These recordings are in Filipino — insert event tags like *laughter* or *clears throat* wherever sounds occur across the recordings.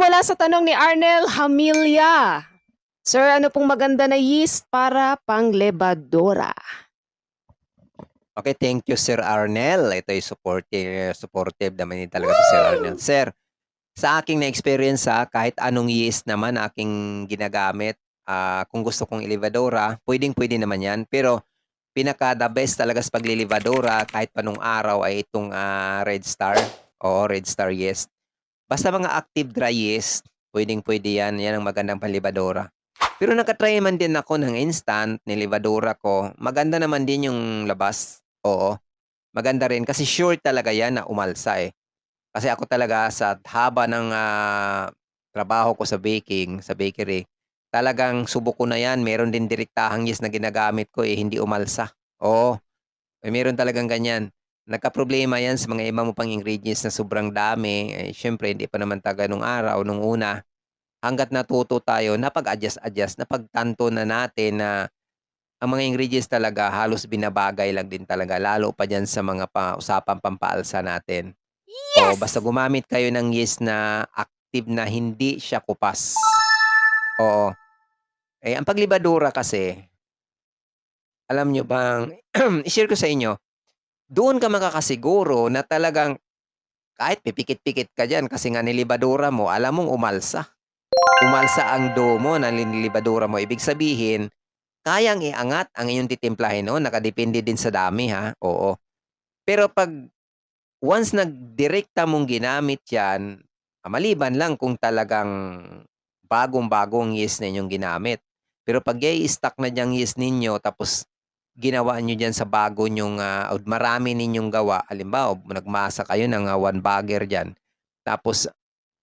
mula sa tanong ni Arnel Hamilia. Sir, ano pong maganda na yeast para pang lebadora? Okay, thank you Sir Arnel. Ito ay supportive, supportive naman din talaga to Sir Arnel. Sir, sa aking na-experience ha, kahit anong yeast naman aking ginagamit, ah, kung gusto kong ilibadora, pwedeng-pwede naman yan. Pero pinaka the best talaga sa paglilibadora kahit panong araw ay itong ah, Red Star. Oo, Red Star yeast. Basta mga active dry yeast, pwedeng-pwede yan. Yan ang magandang panlibadora. Pero nakatry man din ako ng instant, nilibadora ko. Maganda naman din yung labas. Oo. Maganda rin kasi sure talaga yan na umalsa eh. Kasi ako talaga sa haba ng ah, trabaho ko sa baking, sa bakery, talagang subok ko na yan. Meron din direktahang yeast na ginagamit ko eh, hindi umalsa. Oo. Eh, meron talagang ganyan. Nagka-problema yan sa mga iba mo pang ingredients na sobrang dami. Eh, Siyempre, hindi pa naman taga nung araw, nung una. Hanggat natuto tayo, napag-adjust-adjust, napagtanto na natin na ang mga ingredients talaga halos binabagay lang din talaga. Lalo pa dyan sa mga pa, usapang pampaalsa natin. O basta gumamit kayo ng yeast na active na hindi siya kupas. Oo. Eh, ang paglibadura kasi, alam nyo bang, *clears throat* i-share ko sa inyo, doon ka makakasiguro na talagang kahit pipikit-pikit ka dyan kasi nga nilibadura mo, alam mong umalsa. Umalsa ang dough mo na nilibadura mo. Ibig sabihin, kayang iangat ang iyong titimplahin. No? Nakadepende din sa dami ha. Oo. Pero pag once nagdirekta mong ginamit yan, ah, maliban lang kung talagang bagong-bagong yeast na inyong ginamit. Pero pag i-stack na diyang yeast ninyo, tapos ginawa nyo dyan sa bago nyong, o marami ninyong gawa, halimbawa, nagmasa kayo ng ah, one bagger dyan, tapos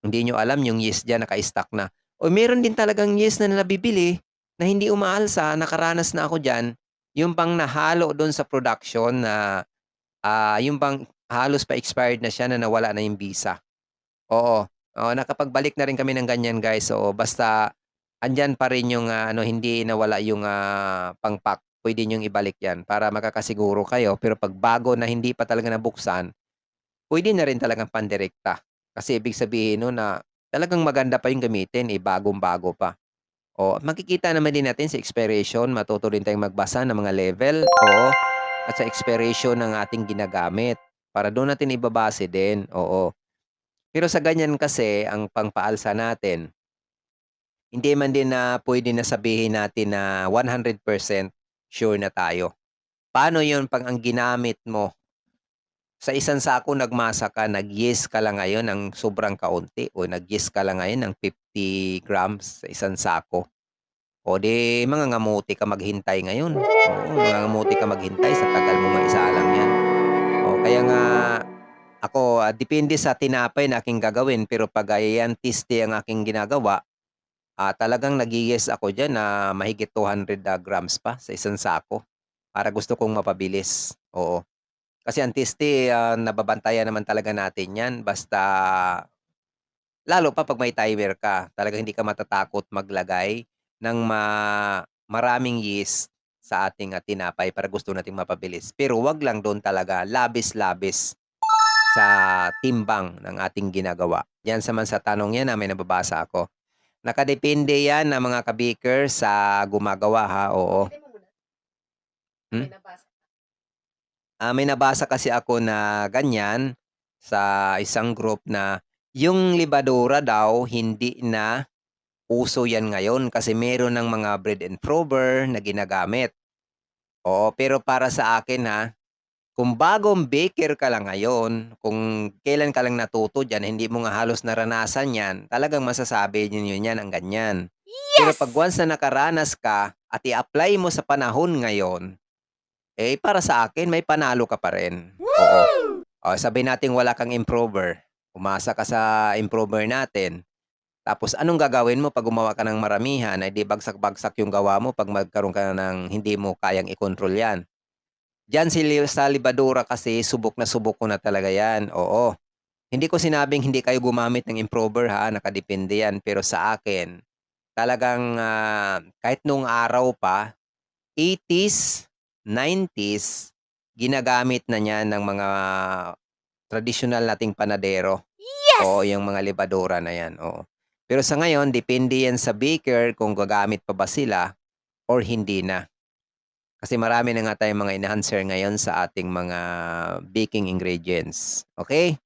hindi nyo alam yung yeast dyan naka-stack na. O meron din talagang yeast na nabibili na hindi umaalsa, nakaranas na ako dyan, yung pang nahalo doon sa production na ah, yung bang halos pa expired na siya na nawala na yung visa. Oo. Oo, nakapagbalik na rin kami ng ganyan guys. So basta andyan pa rin yung ah, ano hindi nawala yung ah, pang-pack. Pwede niyong ibalik 'yan para makakasiguro kayo. Pero pag bago na hindi pa talaga nabuksan, pwede na rin talagang pandirekta. Kasi ibig sabihin no na talagang maganda pa yung gamitin, eh bagong-bago pa. O makikita naman din natin sa expiration, matuto rin tayong magbasa ng mga level. Oo. At sa expiration ng ating ginagamit. Para doon natin ibabase din. Oo. Pero sa ganyan kasi, ang pangpaalsa natin, hindi man din na pwede na sabihin natin na 100% sure na tayo. Paano yun pag ang ginamit mo sa isang sako nagmasa ka, nag-yes ka lang ngayon ng sobrang kaunti o nag-yes ka lang ngayon ng 50 grams sa isang sako. O di mga ngamuti ka maghintay ngayon. Oo, mga ngamuti ka maghintay sa tagal mo maisalang yan. O kaya nga ako, ah, depende sa tinapay na aking gagawin pero pag ayan tiste ang aking ginagawa, ah, talagang nag-yes ako dyan na mahigit 200 ah, grams pa sa isang sako para gusto kong mapabilis. Oo. Kasi ang tiste, ah, nababantayan naman talaga natin yan basta lalo pa pag may timer ka. Talagang hindi ka matatakot maglagay ng ma maraming yeast sa ating ah, tinapay para gusto nating mapabilis. Pero wag lang doon talaga labis-labis sa timbang ng ating ginagawa. Yan sa man sa tanong yan na may nababasa ako. Nakadepende yan ng mga kabaker sa gumagawa ha, oo. Hmm? Ah, may nabasa kasi ako na ganyan sa isang group na yung libadura daw hindi na uso yan ngayon kasi meron ng mga bread and prober na ginagamit. Oo, pero para sa akin ha, kung bagong baker ka lang ngayon, kung kailan ka lang natuto dyan, hindi mo nga halos naranasan yan, talagang masasabi ninyo yan ang ganyan. Pero pag once na nakaranas ka at i-apply mo sa panahon ngayon, eh para sa akin, may panalo ka pa rin. Oo. O, sabi natin wala kang improver. Umasa ka sa improver natin. Tapos anong gagawin mo pag gumawa ka ng maramihan, ay di bagsak-bagsak yung gawa mo pag magkaroon ka ng hindi mo kayang i-control yan. Diyan si li- sa libadura kasi subok na subok ko na talaga yan. Oo. Hindi ko sinabing hindi kayo gumamit ng improver ha, nakadepende yan. Pero sa akin, talagang ah, kahit nung araw pa, 80s, 90s, ginagamit na niyan ng mga traditional nating panadero. Oo, yung mga libadura na yan. Oo. Pero sa ngayon, depende yan sa baker kung gagamit pa ba sila or hindi na. Kasi marami na nga tayong mga enhancer ngayon sa ating mga baking ingredients. Okay?